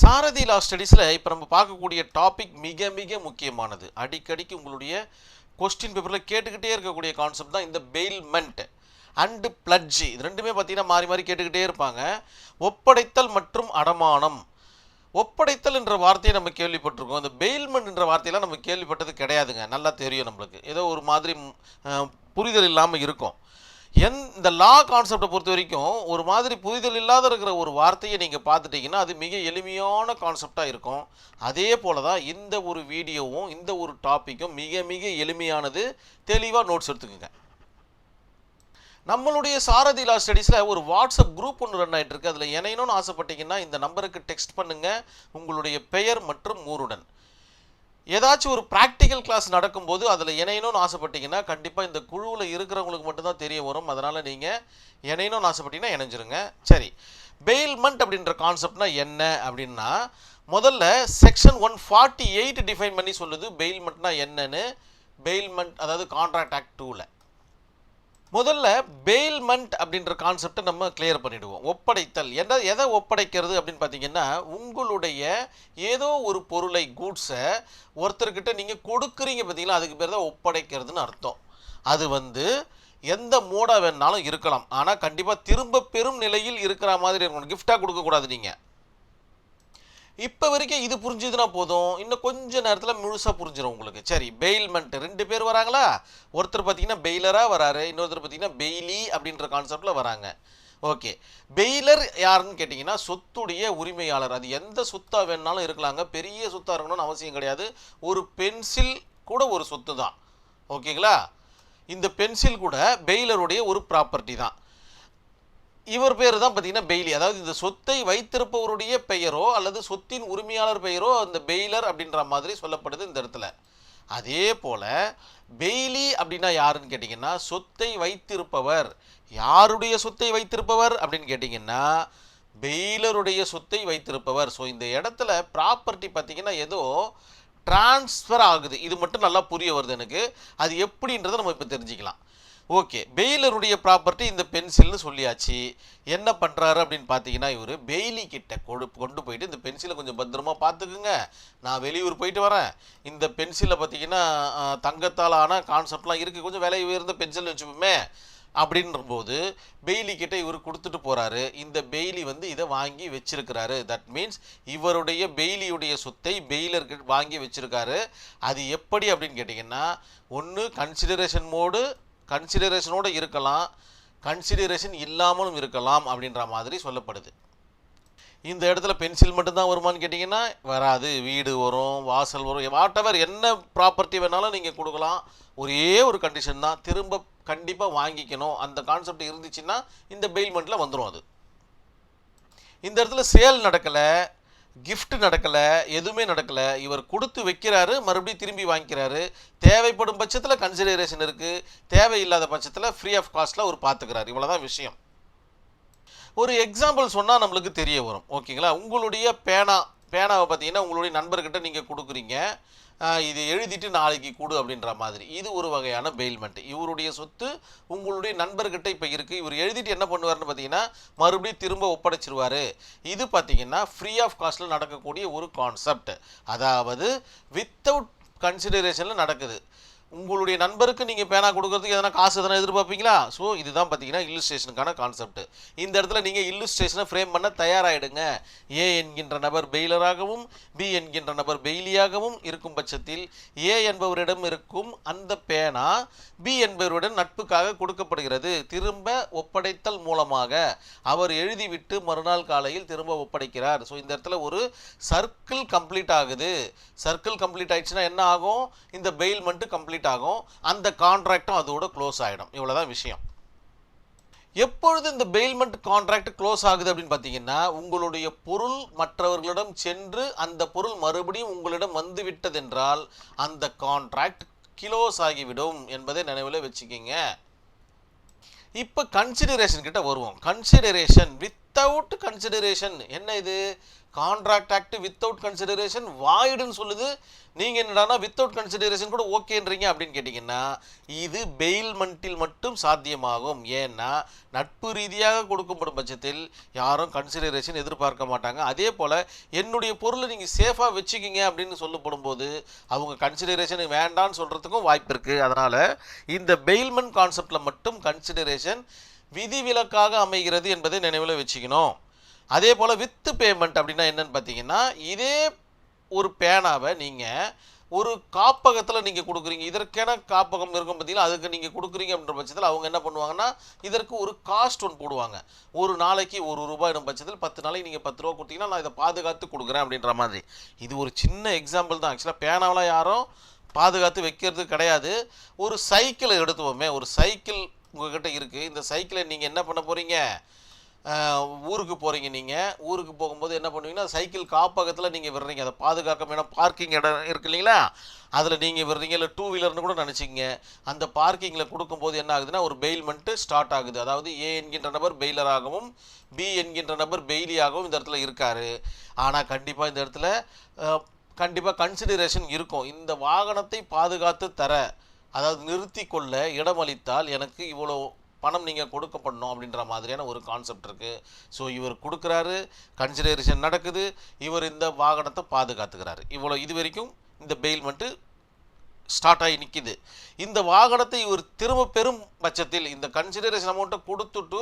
சாரதி லா ஸ்டடீஸில் இப்போ நம்ம பார்க்கக்கூடிய டாபிக் மிக மிக முக்கியமானது. அடிக்கடிக்கு உங்களுடைய கொஸ்டின் பேப்பரில் கேட்டுக்கிட்டே இருக்கக்கூடிய கான்செப்ட் தான் இந்த பெயில்மெண்ட் அண்டு பிளட்ஜி இது ரெண்டுமே பார்த்தீங்கன்னா மாறி மாறி கேட்டுக்கிட்டே இருப்பாங்க. ஒப்படைத்தல் மற்றும் அடமானம். ஒப்படைத்தல் என்ற வார்த்தையை நம்ம கேள்விப்பட்டிருக்கோம். இந்த பெயில்மெண்ட் என்ற வார்த்தையெல்லாம் நம்ம கேள்விப்பட்டது கிடையாதுங்க. நல்லா தெரியும் நம்மளுக்கு. ஏதோ ஒரு மாதிரி புரிதல் இல்லாமல் இருக்கும். என் இந்த லா கான்செப்டை பொறுத்த வரைக்கும் ஒரு மாதிரி புரிதல் இல்லாத இருக்கிற ஒரு வார்த்தையை நீங்கள் பார்த்துட்டீங்கன்னா அது மிக எளிமையான கான்செப்டாக இருக்கும். அதே போல தான் இந்த ஒரு வீடியோவும் இந்த ஒரு டாப்பிக்கும் மிக மிக எளிமையானது. தெளிவாக நோட்ஸ் எடுத்துக்கோங்க. நம்மளுடைய சாரதி லா ஸ்டடீஸில் ஒரு வாட்ஸ்அப் குரூப் ஒன்று ரன் ஆகிட்டு இருக்கு அதில் இணையணும்னு ஆசைப்பட்டீங்கன்னா இந்த நம்பருக்கு டெக்ஸ்ட் பண்ணுங்கள் உங்களுடைய பெயர் மற்றும் ஊருடன். ஏதாச்சும் ஒரு ப்ராக்டிக்கல் கிளாஸ் நடக்கும்போது அதில் இணையணும்னு ஆசைப்பட்டீங்கன்னா கண்டிப்பாக இந்த குழுவில் இருக்கிறவங்களுக்கு மட்டும்தான் தெரிய வரும். அதனால் நீங்கள் இணையணும்னு ஆசைப்பட்டீங்கன்னா இணைஞ்சிருங்க. சரி. பெயில்மெண்ட் அப்படின்ற கான்செப்ட்னா என்ன அப்படின்னா முதல்ல section one forty eight define பண்ணி சொல்லுது பெயில்மெண்ட்னா என்னன்னு. பெயில்மெண்ட் அதாவது கான்ட்ராக்ட் ஆக்ட் டூவில் முதல்ல பெயில்மெண்ட் அப்படின்ற கான்செப்டை நம்ம கிளியர் பண்ணிவிடுவோம் ஒப்படைத்தல். என்ன எதை ஒப்படைக்கிறது அப்படின்னு பார்த்தீங்கன்னா உங்களுடைய ஏதோ ஒரு பொருளை கூட்ஸை ஒருத்தர்கிட்ட நீங்கள் கொடுக்குறீங்க பார்த்தீங்களா அதுக்கு பேர் தான் ஒப்படைக்கிறதுன்னு அர்த்தம். அது வந்து எந்த மூடாக வேணாலும் இருக்கலாம். ஆனால் கண்டிப்பாக திரும்ப பெறும் நிலையில் இருக்கிற மாதிரி இருக்கணும். கிஃப்டாக கொடுக்கக்கூடாது நீங்கள் இப்போ வரைக்கும் இது புரிஞ்சுதுன்னா போதும். இன்னும் கொஞ்ச நேரத்தில் முழுசாக புரிஞ்சிடும் உங்களுக்கு. சரி பெயில்மெண்ட் ரெண்டு பேர் வராங்களா? ஒருத்தர் பார்த்தீங்கன்னா பெயிலராக வராரு. இன்னொருத்தர் பார்த்தீங்கன்னா பெய்லி அப்படின்ற கான்செப்டில் வராங்க. ஓகே பெயிலர் யாருன்னு கேட்டிங்கன்னா சொத்துடைய உரிமையாளர். அது எந்த சொத்தாக வேணாலும் இருக்கலாங்க. பெரிய சொத்தாக இருக்கணும்னு அவசியம் கிடையாது. ஒரு பென்சில் கூட ஒரு சொத்து தான் ஓகேங்களா இந்த பென்சில் கூட பெயிலருடைய ஒரு ப்ராப்பர்ட்டி தான். இவர் பேர் தான் பார்த்தீங்கன்னா பெய்லி. அதாவது இந்த சொத்தை வைத்திருப்பவருடைய பெயரோ அல்லது சொத்தின் உரிமையாளர் பெயரோ அந்த பெய்லர் அப்படின்ற மாதிரி சொல்லப்படுது இந்த இடத்துல. அதே போல் பெய்லி அப்படின்னா யாருன்னு கேட்டிங்கன்னா சொத்தை வைத்திருப்பவர். யாருடைய சொத்தை வைத்திருப்பவர் அப்படின்னு கேட்டிங்கன்னா பெய்லருடைய சொத்தை வைத்திருப்பவர். ஸோ இந்த இடத்துல ப்ராப்பர்ட்டி பார்த்தீங்கன்னா ஏதோ டிரான்ஸ்ஃபர் ஆகுது. இது மட்டும் நல்லா புரிய வருது எனக்கு. அது எப்படின்றத நம்ம இப்போ தெரிஞ்சுக்கலாம். ஓகே பெயிலருடைய ப்ராப்பர்ட்டி இந்த பென்சில்னு சொல்லியாச்சு. என்ன பண்ணுறாரு அப்படின்னு பார்த்தீங்கன்னா இவர் பெய்லி கிட்ட கொடு கொண்டு போயிட்டு இந்த பென்சிலை கொஞ்சம் பத்திரமா பார்த்துக்குங்க நான் வெளியூர் போயிட்டு வரேன். இந்த பென்சிலை பார்த்தீங்கன்னா தங்கத்தால் ஆன கான்செப்ட்லாம் இருக்குது கொஞ்சம் விலை உயர்ந்த பென்சில் வச்சுப்போமே அப்படின்றபோது பெய்லி கிட்ட இவர் கொடுத்துட்டு போகிறாரு இந்த பெய்லி வந்து இதை வாங்கி வச்சிருக்கிறாரு. தட் மீன்ஸ் இவருடைய பெய்லியுடைய சொத்தை பெய்லர் வாங்கி வச்சிருக்காரு. அது எப்படி அப்படின்னு கேட்டிங்கன்னா ஒன்று கன்சிடரேஷன் மோடு கன்சிடரேஷனோடு இருக்கலாம். கன்சிடரேஷன் இல்லாமலும் இருக்கலாம் அப்படின்ற மாதிரி சொல்லப்படுது. இந்த இடத்துல பென்சில் மட்டும்தான் வருமான்னு கேட்டிங்கன்னா வராது. வீடு வரும் வாசல் வரும் வாட்டவர் என்ன ப்ராப்பர்ட்டி வேணாலும் நீங்கள் கொடுக்கலாம். ஒரே ஒரு கண்டிஷன் தான். திரும்ப கண்டிப்பாக வாங்கிக்கணும். அந்த கான்செப்ட் இருந்துச்சுன்னா இந்த பெயில்மெண்ட்டில் வந்துடும் அது. இந்த இடத்துல சேல் நடக்கலை. கிஃப்ட் நடக்கலை எதுவுமே நடக்கலை. இவர் கொடுத்து வைக்கிறாரு மறுபடியும் திரும்பி வாங்கிக்கிறாரு. தேவைப்படும் பட்சத்தில் கன்சிடரேஷன் இருக்குது தேவையில்லாத பட்சத்தில் ஃப்ரீ ஆஃப் காஸ்ட்டில் அவர் பார்த்துக்கிறாரு இவ்வளோதான் விஷயம். ஒரு எக்ஸாம்பிள் சொன்னால் நம்மளுக்கு தெரிய வரும். ஓகேங்களா? உங்களுடைய பேனா பேனாவை பார்த்தீங்கன்னா உங்களுடைய நண்பர்கிட்ட நீங்கள் கொடுக்குறீங்க. இது எழுதிட்டு நாளைக்கு கொடு அப்படின்ற மாதிரி. இது ஒரு வகையான பெயில்மெண்ட் இவருடைய சொத்து உங்களுடைய நண்பர்கிட்ட இப்போ இருக்குது இவர் எழுதிட்டு என்ன பண்ணுவார்னு பார்த்தீங்கன்னா மறுபடியும் திரும்ப ஒப்படைச்சிருவார். இது பார்த்தீங்கன்னா ஃப்ரீ ஆஃப் காஸ்ட்டில் நடக்கக்கூடிய ஒரு கான்செப்ட் அதாவது வித்தவுட் கன்சிடரேஷனில் நடக்குது. உங்களுடைய நண்பருக்கு நீங்கள் பேனா கொடுக்கறதுக்கு எதனா காசு எதனா எதிர்பார்ப்பீங்களா? ஸோ இதுதான் பார்த்தீங்கன்னா இல்லுஸ்ட்ரேஷனுக்கான கான்செப்ட் இந்த இடத்துல நீங்கள் இல்லுஸ்ட்ரேஷனை ஃப்ரேம் பண்ண தயாராகிடுங்க ஏ என்கின்ற நபர் பெயிலராகவும் பி என்கின்ற நபர் பெயிலியாகவும் இருக்கும் பட்சத்தில் ஏ என்பவரிடம் இருக்கும் அந்த பேனா பி என்பவருடன் நட்புக்காக கொடுக்கப்படுகிறது. திரும்ப ஒப்படைத்தல் மூலமாக அவர் எழுதிவிட்டு மறுநாள் காலையில் திரும்ப ஒப்படைக்கிறார். ஸோ இந்த இடத்துல ஒரு சர்க்கிள் கம்ப்ளீட் ஆகுது. சர்க்கிள் கம்ப்ளீட் ஆயிடுச்சுன்னா என்ன ஆகும்? இந்த பெயில்மெண்ட்டு கம்ப்ளீட் ஆகும் அந்த கான்ட்ராக்டும் அதோட க்ளோஸ் ஆகிடும் இவ்வளோதான் விஷயம். எப்பொழுது இந்த பெயில்மெண்ட் கான்ட்ராக்ட் க்ளோஸ் ஆகுது அப்படின்னு பார்த்தீங்கன்னா உங்களுடைய பொருள் மற்றவர்களிடம் சென்று அந்த பொருள் மறுபடியும் உங்களிடம் வந்து விட்டதென்றால் அந்த கான்ட்ராக்ட் க்ளோஸ் ஆகிவிடும் என்பதை நினைவில் வச்சுக்கிங்க. இப்போ கன்சிடரேஷன் கிட்ட வருவோம். கன்சிடரேஷன் வித் வித்தவுட் கன்சிடரேஷன் என்ன இது? கான்ட்ராக்ட் ஆக்ட் வித்தவுட் கன்சிடரேஷன் வாய்டுன்னு சொல்லுது. நீங்கள் என்னடானா வித்தவுட் கன்சிடரேஷன் கூட ஓகேன்றீங்க அப்படின்னு கேட்டிங்கன்னா இது பெயில்மெண்ட்டில் மட்டும் சாத்தியமாகும். ஏன்னா நட்பு ரீதியாக கொடுக்கப்படும் பட்சத்தில் யாரும் கன்சிடரேஷன் எதிர்பார்க்க மாட்டாங்க. அதே போல் என்னுடைய பொருளை நீங்கள் சேஃபாக வச்சுக்கிங்க அப்படின்னு சொல்லப்படும் போது அவங்க கன்சிடரேஷன் வேண்டான்னு சொல்கிறதுக்கும் வாய்ப்பு இருக்குது அதனால் இந்த பெயில்மெண்ட் கான்செப்டில் மட்டும் கன்சிடரேஷன் விதிவிலக்காக அமைகிறது என்பதை நினைவில் வச்சுக்கணும். அதே போல் வித்து பேமெண்ட் அப்படின்னா என்னன்னு பார்த்தீங்கன்னா இதே ஒரு பேனாவை நீங்கள் ஒரு காப்பகத்தில் நீங்கள் கொடுக்குறீங்க. இதற்கென காப்பகம் இருக்கும் பார்த்தீங்கன்னா அதுக்கு நீங்கள் கொடுக்குறீங்க அப்படின்ற பட்சத்தில் அவங்க என்ன பண்ணுவாங்கன்னா இதற்கு ஒரு காஸ்ட் ஒன்று போடுவாங்க. ஒரு நாளைக்கு ஒரு ரூபாய் பட்சத்தில் பத்து நாளைக்கு நீங்கள் பத்து ரூபா கொடுத்தீங்கன்னா நான் இதை பாதுகாத்து கொடுக்குறேன் அப்படின்ற மாதிரி. இது ஒரு சின்ன எக்ஸாம்பிள் தான். ஆக்சுவலாக பேனாவெலாம் யாரும் பாதுகாத்து வைக்கிறது கிடையாது. ஒரு சைக்கிளை எடுத்துவோமே ஒரு சைக்கிள் உங்ககிட்ட இருக்குது இந்த சைக்கிளை நீங்கள் என்ன பண்ண போகிறீங்க ஊருக்கு போகிறீங்க நீங்கள் ஊருக்கு போகும்போது என்ன பண்ணுவீங்கன்னா சைக்கிள் காப்பகத்தில் நீங்கள் விடுறீங்க. அதை பாதுகாக்க வேணும். பார்க்கிங் இடம் இருக்கு இல்லைங்களா? அதில் நீங்கள் விடுறீங்க. இல்லை டூ வீலர்னு கூட நினச்சிங்க அந்த பார்க்கிங்கில் கொடுக்கும்போது என்ன ஆகுதுன்னா ஒரு பெயில்மெண்ட்டு ஸ்டார்ட் ஆகுது. அதாவது ஏ என்கின்ற நபர் பெயிலராகவும் பி என்கின்ற நபர் பெயிலியாகவும் இந்த இடத்துல இருக்கார். ஆனால் கண்டிப்பாக இந்த இடத்துல கண்டிப்பாக கன்சிடரேஷன் இருக்கும். இந்த வாகனத்தை பாதுகாத்து தர அதாவது நிறுத்தி கொள்ள இடமளித்தால் எனக்கு இவ்வளோ பணம் நீங்கள் கொடுக்கப்படணும் அப்படின்ற மாதிரியான ஒரு கான்செப்ட் இருக்குது ஸோ இவர் கொடுக்குறாரு கன்சிடரேஷன் நடக்குது இவர் இந்த வாகனத்தை பாதுகாத்துக்கிறாரு. இவ்வளோ இது வரைக்கும் இந்த பெயில்மெண்ட்டு ஸ்டார்ட் ஆகி நிற்கிது இந்த வாகனத்தை இவர் திரும்ப பெறும் பட்சத்தில் இந்த கன்சிடரேஷன் அமௌண்ட்டை கொடுத்துட்டு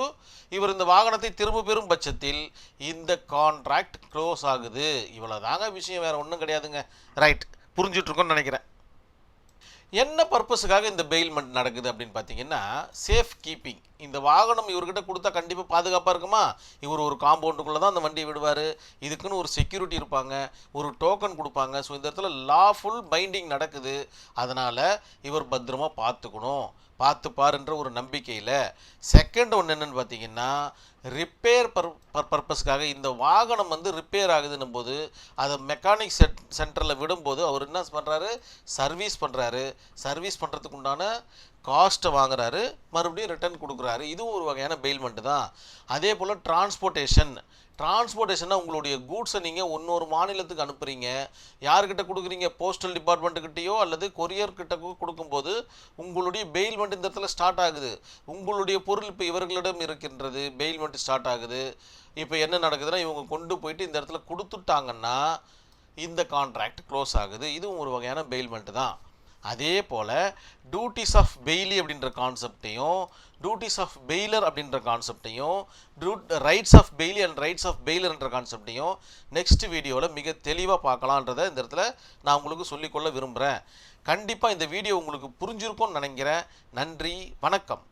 இவர் இந்த வாகனத்தை திரும்ப பெறும் பட்சத்தில் இந்த கான்ட்ராக்ட் க்ளோஸ் ஆகுது. இவ்வளோ தாங்க விஷயம் வேறு ஒன்றும் கிடையாதுங்க. ரைட் புரிஞ்சுட்ருக்கோன்னு நினைக்கிறேன். என்ன பர்பஸுக்காக இந்த பெயில்மெண்ட் நடக்குது அப்படின்னு பார்த்தீங்கன்னா சேஃப் கீப்பிங் இந்த வாகனம் இவர்கிட்ட கொடுத்தா கண்டிப்பாக பாதுகாப்பாக இருக்குமா? இவர் ஒரு காம்பவுண்டுக்குள்ளே தான் அந்த வண்டியை விடுவார். இதுக்குன்னு ஒரு செக்யூரிட்டி இருப்பாங்க. ஒரு டோக்கன் கொடுப்பாங்க. ஸோ இந்த இடத்துல லாஃபுல் பைண்டிங் நடக்குது. அதனால் இவர் பத்திரமா பார்த்துக்கணும். பார்த்து பாருன்ற ஒரு நம்பிக்கையில் செகண்ட் ஒன்று என்னென்னு பார்த்தீங்கன்னா ரிப்பேர் பர் பர் பர்பஸ்க்காக இந்த வாகனம் வந்து ரிப்பேர் ஆகுதுன்னும் போது அதை மெக்கானிக் செட் சென்டரில் விடும்போது அவர் என்ன பண்ணுறாரு சர்வீஸ் பண்ணுறாரு சர்வீஸ் பண்ணுறதுக்கு உண்டான காஸ்ட்டை வாங்குறாரு மறுபடியும் ரிட்டர்ன் கொடுக்குறாரு. இதுவும் ஒரு வகையான பெயில்மெண்ட்டு தான். அதே போல் டிரான்ஸ்போர்ட்டேஷன் டிரான்ஸ்போர்ட்டேஷனாக உங்களுடைய கூட்ஸை நீங்கள் இன்னொரு மாநிலத்துக்கு அனுப்புகிறீங்க யார்கிட்ட கொடுக்குறீங்க? போஸ்டல் டிபார்ட்மெண்ட்டுக்கிட்டேயோ அல்லது கொரியர்கிட்ட கொடுக்கும்போது உங்களுடைய பெயில்மெண்ட் இந்த இடத்துல ஸ்டார்ட் ஆகுது. உங்களுடைய பொருள் இப்போ இவர்களிடம் இருக்கின்றது பெயில்மெண்ட் ஸ்டார்ட் ஆகுது. இப்போ என்ன நடக்குதுன்னா இவங்க கொண்டு போயிட்டு இந்த இடத்துல கொடுத்துட்டாங்கன்னா இந்த கான்ட்ராக்ட் க்ளோஸ் ஆகுது. இதுவும் ஒரு வகையான பெயில்மெண்ட்டு தான். அதே போல் டியூட்டிஸ் ஆஃப் பெய்லி அப்படின்ற கான்செப்டையும் டியூட்டிஸ் ஆஃப் பெய்லர் அப்படின்ற கான்செப்டையும் rights of bailee and rights of பெய்லர்ன்ற கான்செப்டையும் நெக்ஸ்ட் வீடியோவில் மிக தெளிவாக பார்க்கலான்றதை இந்த இடத்துல நான் உங்களுக்கு சொல்லிக்கொள்ள விரும்புகிறேன் கண்டிப்பாக இந்த வீடியோ உங்களுக்கு புரிஞ்சிருக்கும்னு நினைக்கிறேன். நன்றி வணக்கம்.